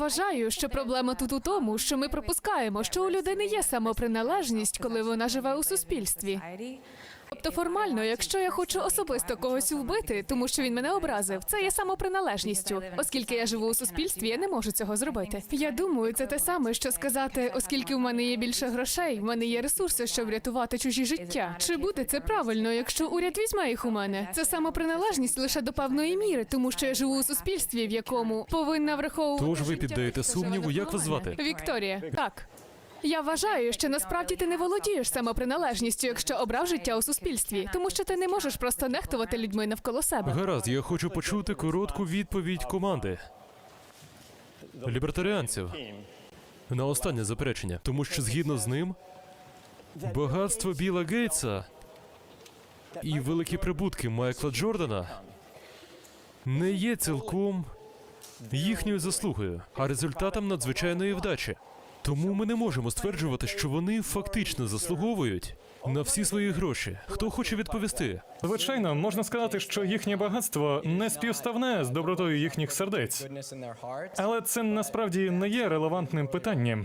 вважаю, що проблема тут у тому, що ми пропускаємо, що у людини є самоприналежність, коли вона живе у суспільстві. Тобто формально, якщо я хочу особисто когось вбити, тому що він мене образив, це є самоприналежністю. Оскільки я живу у суспільстві, я не можу цього зробити. Я думаю, це те саме, що сказати, оскільки в мене є більше грошей, в мене є ресурси, щоб врятувати чужі життя. Чи буде це правильно, якщо уряд візьме їх у мене? Це самоприналежність лише до певної міри, тому що я живу у суспільстві, в якому повинна враховувати. Тож ви піддаєте сумніву, як вас звати? Вікторія. Так. Я вважаю, що насправді ти не володієш самоприналежністю, якщо обрав життя у суспільстві, тому що ти не можеш просто нехтувати людьми навколо себе. Гаразд, я хочу почути коротку відповідь команди лібертаріанців на останнє заперечення, тому що згідно з ним багатство Біла Гейтса і великі прибутки Майкла Джордана не є цілком їхньою заслугою, а результатом надзвичайної вдачі. Тому ми не можемо стверджувати, що вони фактично заслуговують на всі свої гроші. Хто хоче відповісти? Звичайно, можна сказати, що їхнє багатство не співставне з добротою їхніх сердець. Але це насправді не є релевантним питанням.